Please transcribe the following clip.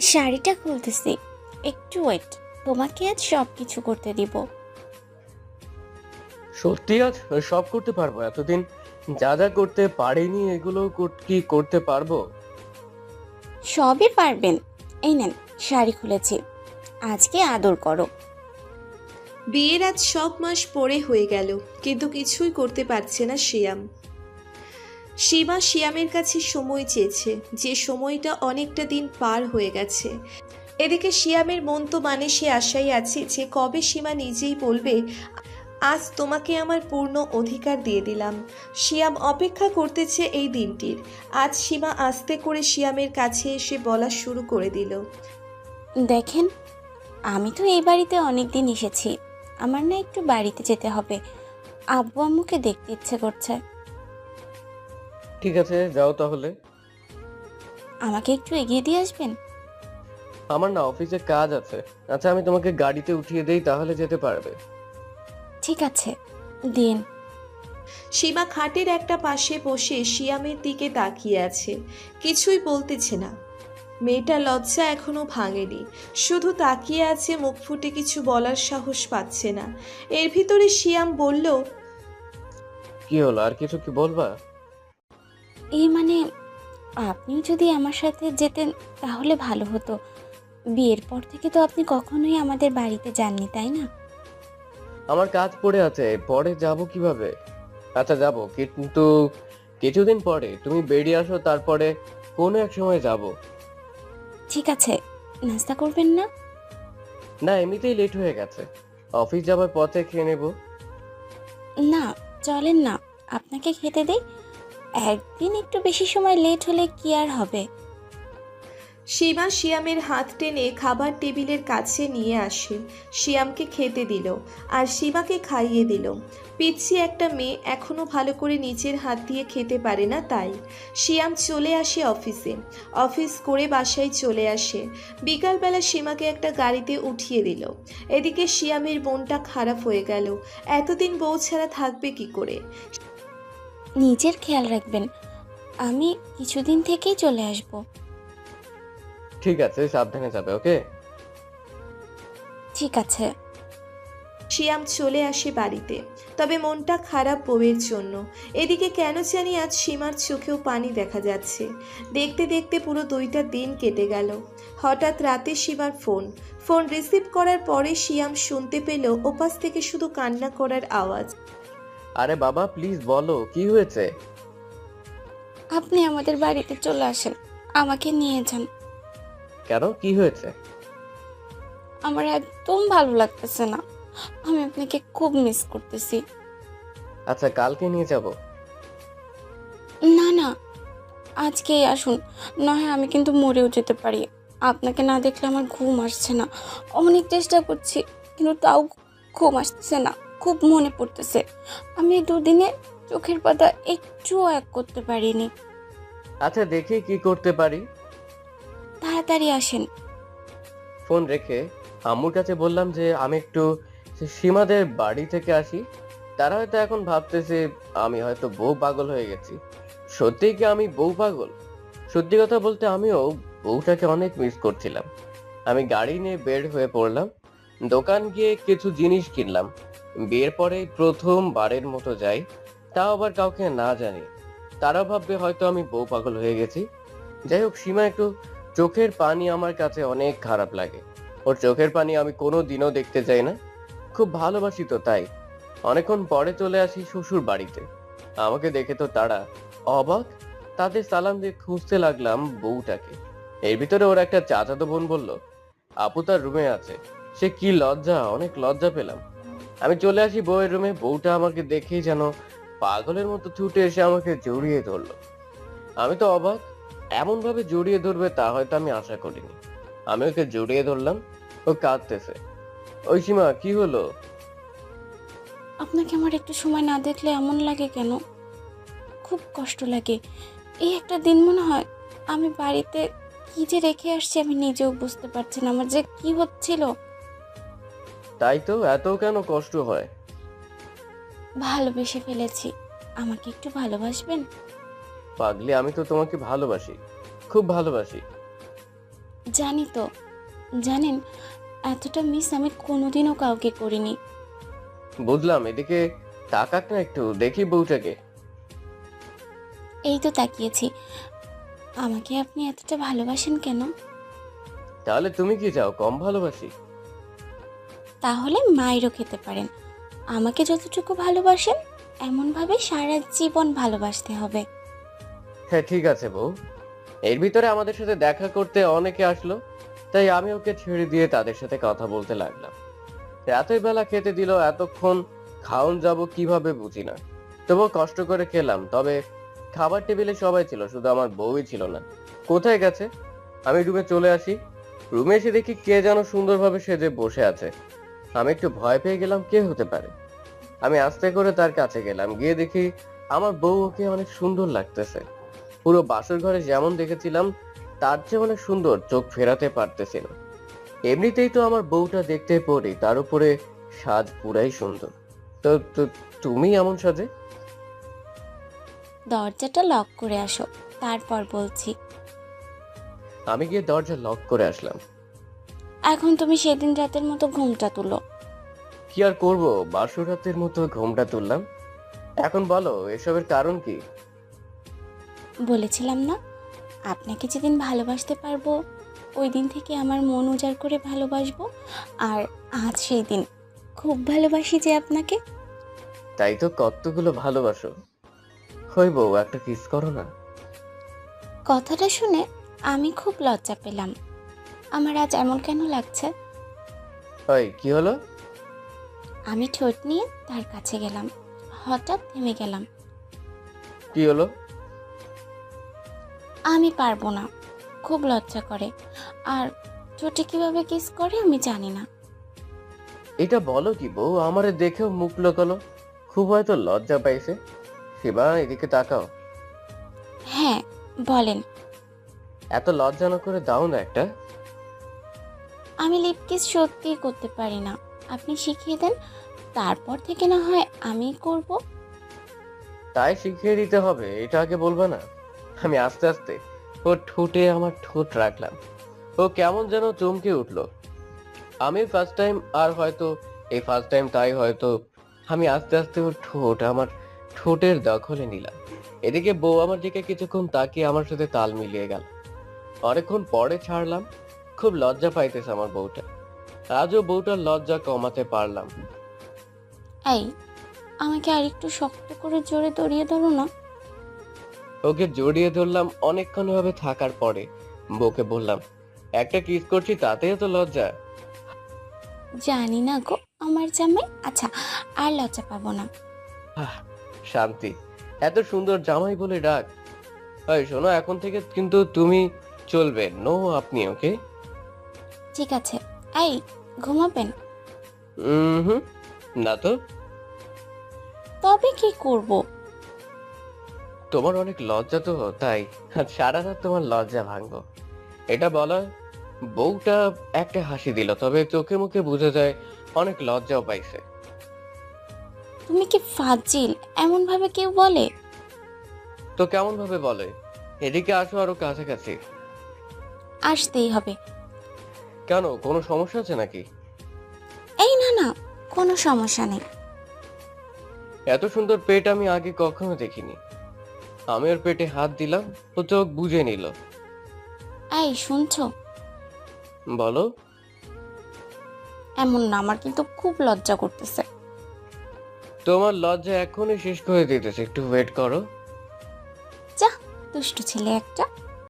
শাড়িটা খুলতেছি। একটু ওয়েট তোমাকে আজ সব কিছু করতে দিব। সত্যি আজ সব করতে পারব? এতদিন যা যা করতে পারিনি এগুলো কর- কি করতে পারব? সবই পারবেন। এই নেন শাড়ি খুলেছি। আজকে আদর করো। বিয়ের আজ সব মাস পরে হয়ে গেল কিন্তু কিছুই করতে পারছে না শিয়াম। সীমা শিয়ামের কাছে সময় চেয়েছে, যে সময়টা অনেকটা দিন পার হয়ে গেছে। এদিকে শিয়ামের মন তো মানে সে আশাই আছে যে কবে সীমা নিজেই বলবে, আজ তোমাকে আমার পূর্ণ অধিকার দিয়ে দিলাম। শিয়াম অপেক্ষা করতেছে এই দিনটির। আজ সীমা আস্তে করে শিয়ামের কাছে এসে বলা শুরু করে দিল, দেখেন, আমি তো এই বাড়িতে অনেক দিন এসেছি। আমার না একটু বাড়িতে যেতে হবে। আব্বু আম্মুকে দেখতে ইচ্ছে করছে। ঠিক আছে যাও তাহলে। আমাকে একটু এগিয়ে দিয়ে আসবেন? আমার না অফিসে কাজ আছে। আচ্ছা আমি তোমাকে গাড়িতে উঠিয়ে দেই তাহলে যেতে পারবে। ঠিক আছে দিন। সীমা খাটের একটা পাশে বসে শিয়ামের দিকে তাকিয়ে আছে। কিছুই বলতেছে না। মেয়েটা লজ্জা এখনও ভাঙেনি। শুধু তাকিয়ে আছে মুখ ফুটে কিছু বলার সাহস পাচ্ছে না। এর ভিতরে শিয়াম বলল কি হলো? আর কিছু কি বলবা? এই মানে আপনিও যদি আমার সাথে যেতেন তাহলে ভালো হতো। বিয়ের পর থেকে তো আপনি কখনোই আমাদের বাড়িতে যাননি তাই না? আমার কাজ পড়ে আছে পরে যাব কীভাবে? আচ্ছা যাব কিন্তু কিছুদিন পরে তুমি বেরিয়ে আসো তারপরে কোনো এক সময় যাব। ঠিক আছে নাস্তা করবেন না? না এমনিতেই লেট হয়ে গেছে। অফিস যাবার পথে খেয়ে নেব। না চলেন না আপনাকে খেতে দেই। একদিন একটু বেশি সময় লেট হলে কি আর হবে? সীমা শিয়ামের হাত টেনে খাবার টেবিলের কাছে নিয়ে আসে। শিয়ামকে খেতে দিল আর সীমাকে খাইয়ে দিল। পিচ্ছি একটা মেয়ে এখনও ভালো করে নিজের হাত দিয়ে খেতে পারে না তাই। শিয়াম চলে আসে অফিসে। অফিস করে বাসায় চলে আসে। বিকালবেলা সীমাকে একটা গাড়িতে উঠিয়ে দিল। এদিকে শিয়ামের মনটা খারাপ হয়ে গেল। এতদিন বউ ছাড়া থাকবে কি করে? নিজের খেয়াল রাখবেন। আমি কিছুদিন থেকেই চলে আসব। ঠিক আছে সাবধানে যাবে ওকে? ঠিক আছে। শিয়াম চলে আসে বাড়িতে তবে মনটা খারাপ বউয়ের জন্য। এদিকে কেন জানি আজ সীমার চোখেও পানি দেখা যাচ্ছে। দেখতে দেখতে পুরো দুইটা দিন কেটে গেল। হঠাৎ রাতে সীমার ফোন। ফোন রিসিভ করার পরে শিয়াম শুনতে পেল ওপাশ থেকে শুধু কান্না করার আওয়াজ। আরে বাবা প্লিজ বলো কি হয়েছে? আপনি আমাদের বাড়িতে চলে আসেন আমাকে নিয়ে যান। কেন? কি হয়েছে? আমার একদম ভালো লাগতেছে না। আমি আপনাকে খুব মিস করতেছি। আচ্ছা কালকে নিয়ে যাব? না না আজকেই আসুন। নয় আমি কিন্তু মরেও যেতে পারি। আপনাকে না দেখলে আমার ঘুম আসছে না। অনেক চেষ্টা করছি কিন্তু তাও ঘুম আসছে না। খুব মনে পড়তেছে। আমি দুদিনে চোখের পাতা একটুও এক করতে পারিনি। আচ্ছা দেখি কি করতে পারি। তাড়াতাড়ি আসেন। ফোন রেখে আম্মুর কাছে বললাম যে আমি একটু সীমাদের বাড়ি থেকে আসি। তারা হয়তো এখন ভাবতেছে আমি হয়তো বউ পাগল হয়ে গেছি। সত্যি কি আমি বউ পাগল? সত্যি কথা বলতে আমিও বউটাকে অনেক মিস করছিলাম। আমি গাড়ি নিয়ে বের হয়ে পড়লাম। দোকান গিয়ে কিছু জিনিস কিনলাম। বিয়ের পরে প্রথম বারের মতো যাই, তাও আবার কাউকে না জানি। তারা ভাববে হয়তো আমি বউ পাগল হয়ে গেছি। যাই হোক, সীমা একটু চোখের পানি আমার কাছে অনেক খারাপ লাগে। ওর চোখের পানি আমি কোনো দিনও দেখতে চাই না। খুব ভালোবাসি তো তাই। অনেকক্ষণ পরে চলে আসি শ্বশুর বাড়িতে। আমাকে দেখে তো তারা অবাক। তাদের সালাম দিয়ে খুঁজতে লাগলাম বউটাকে। এর ভিতরে ওর একটা চাচাতো বোন বলল, আপু তার রুমে আছে। সে কি লজ্জা, অনেক লজ্জা পেলাম। আমি চলে আসি বউয়ের রুমে। বউটা আমাকে দেখেই যেন পাগলের মতো ছুটে এসে আমাকে জড়িয়ে ধরলো। আমি তো অবাক এমন ভাবে জড়িয়ে ধরবে তা হয়তো আমি আশা করিনি। আমি ওকে জড়িয়ে ধরলাম, ও কাঁদতেছে। ওই সীমা কি হলো? আপনাকে আমার একটু সময় না দেখলে এমন লাগে কেন? খুব কষ্ট লাগে। এই একটা দিন মনে হয় আমি বাড়িতে কি যে রেখে আসছি আমি নিজেও বুঝতে পারছি না। আমার যে কি হচ্ছিল? তাই তো এত কেন কষ্ট হয়? ভালোবেসে ফেলেছি। আমাকে একটু ভালোবাসবেন? পাগলি আমি তো তোমাকে ভালোবাসি। খুব ভালোবাসি। জানি তো। জানেন এতটা মিস আমি কোনোদিনও কাউকে করিনি। বুঝলাম এদিকে তাকাক না একটু দেখি বউটাকে। এই তো তাকিয়েছি। আমাকে আপনি এতটা ভালোবাসেন কেন? তাহলে তুমি কি চাও কম ভালোবাসি? তাহলে মায়েরও খেতে পারেন। আমাকে যতটুকু ভালোবাসেন, এমনভাবে সারা জীবন ভালোবাসতে হবে। হ্যাঁ ঠিক আছে বউ। এর ভিতরে আমাদের সাথে দেখা করতে অনেকে আসলো, তাই আমি ওকে ছেড়ে দিয়ে তাদের সাথে কথা বলতে লাগলাম। রাতের বেলা খেতে দিল, এতক্ষণ খাওন যাব কীভাবে বুঝি না। তবুও কষ্ট করে খেলাম, তবে খাবার টেবিলে সবাই ছিল, শুধু আমার বউই ছিল না। কোথায় গেছে? আমি রুমে চলে আসি। রুমে এসে দেখি কে যেন সুন্দরভাবে সেজে বসে আছে। আমি একটু ভয় পেয়ে গেলাম কে হতে পারে? আমি আস্তে করে তার কাছে গেলাম গিয়ে দেখি আমার বউ ওকে অনেক সুন্দর লাগতেছে। পুরো বাসর ঘরে যেমন দেখেছিলাম তার চেয়ে অনেক সুন্দর চোখ ফেরাতে পারতেছিল এমনিতেই তো আমার বউটা দেখতে পড়ি তার উপরে সাজ পুরাই সুন্দর। তো তো তুমি এমন সাজে? দরজাটা লক করে আসো তারপর বলছি। আমি গিয়ে দরজা লক করে আসলাম। এখন তুমি সেদিন রাতের মতো ঘুমটা তুলো। কি আর করব? বাসর রাতের মতো ঘুমটা তুললাম। এখন বলো এসবের কারণ কি? বলেছিলাম না আপনাকে যেদিন ভালোবাসতে পারব ওই দিন থেকে আমার মন উজাড় করে ভালোবাসবো আর আজ সেই দিন খুব ভালোবাসি যে আপনাকে। তাই তো কতগুলো ভালোবাসো। হই বউ একটা কিস করো না। কথাটা শুনে আমি খুব লজ্জা পেলাম। আমার আজ এমন কেন লাগছে? ওই কি হলো? আমি ঠোঁট নিয়ে তার কাছে গেলাম। হঠাৎ থেমে গেলাম। কি হলো? আমি পারব না। খুব লজ্জা করে। আর ঠোঁটে কীভাবে কিস করে আমি জানি না। এটা বলো কি বউ আমারে দেখেও মুখ লোকালো। খুব হয়তো লজ্জা পাইছে। শিবা এদিকে তাকাও। হ্যাঁ বলেন। এত লজ্জা না করে দাও না একটা। আমি লিপ কিস সত্যিই করতে পারি না। আপনি শিখিয়ে দেন, তারপর থেকে না হয় আমি করব। তাই শিখিয়ে দিতে হবে, এটা আগে বলবা না। আমি আস্তে আস্তে ও ঠোঁটে আমার ঠোঁট রাখলাম। ও কেমন যেন চমকে উঠল। আমি ফার্স্ট টাইম আর হয়তো, এই ফার্স্ট টাইম তাই হয়তো, আমি আস্তে আস্তে ওর ঠোঁট, আমার ঠোঁটের দখলে নিলাম। এদিকে বউ আমার দিকে কিছুক্ষণ তাকিয়ে আমার সাথে তাল মিলিয়ে গেল। অনেকক্ষণ পরে ছাড়লাম। খুব লজ্জা পাইতেছে আমার বউটা। আজও বউটার লজ্জা কমাতে পারলাম। এই আমাকে আর একটু শক্ত করে জোরে দড়িয়ে ধরো না। ওকে জড়িয়ে ধরলাম অনেকক্ষণ ভাবে থাকার পরে। বউকে বললাম একটা কিস করছি তাতেই তো লজ্জা? জানি না গো আমার জামাই আচ্ছা আর লজ্জা পাবো না। আহ, শান্তি এত সুন্দর জামাই বলে ডাক। ওই শোনো এখন থেকে কিন্তু তুমি চলবে। নো আপনি ওকে? ঠিক আছে। এই ঘুমাবেন। হুম না তো। তবে কি করব? তোমার অনেক লজ্জা তো তাই। আজ সারা রাত তোমার লজ্জা ভাঙবো। এটা বলা বউটা একটা হাসি দিল তবে চোখে মুখে বোঝা যায় অনেক লজ্জাও পাইছে। তুমি কি ফাজিল? এমন ভাবে কেউ বলে? তো কেমন ভাবে বলে? এদিকে আসো আরও কাছাকাছি। আসতেই হবে। কেন? কোনো সমস্যা আছে নাকি? এই না না কোনো সমস্যা নেই। এত সুন্দর পেট আমি আগে কখনো দেখিনি। আমি ওর পেটে হাত দিলাম ও চোখ বুঝে নিল। এই শুনছো? বলো। এমন না আমার কিন্তু খুব লজ্জা করতেছে। তোমার লজ্জা এখনই শেষ করে দিতেছে একটু ওয়েট করো। যা দুষ্টু ছেলে একটা।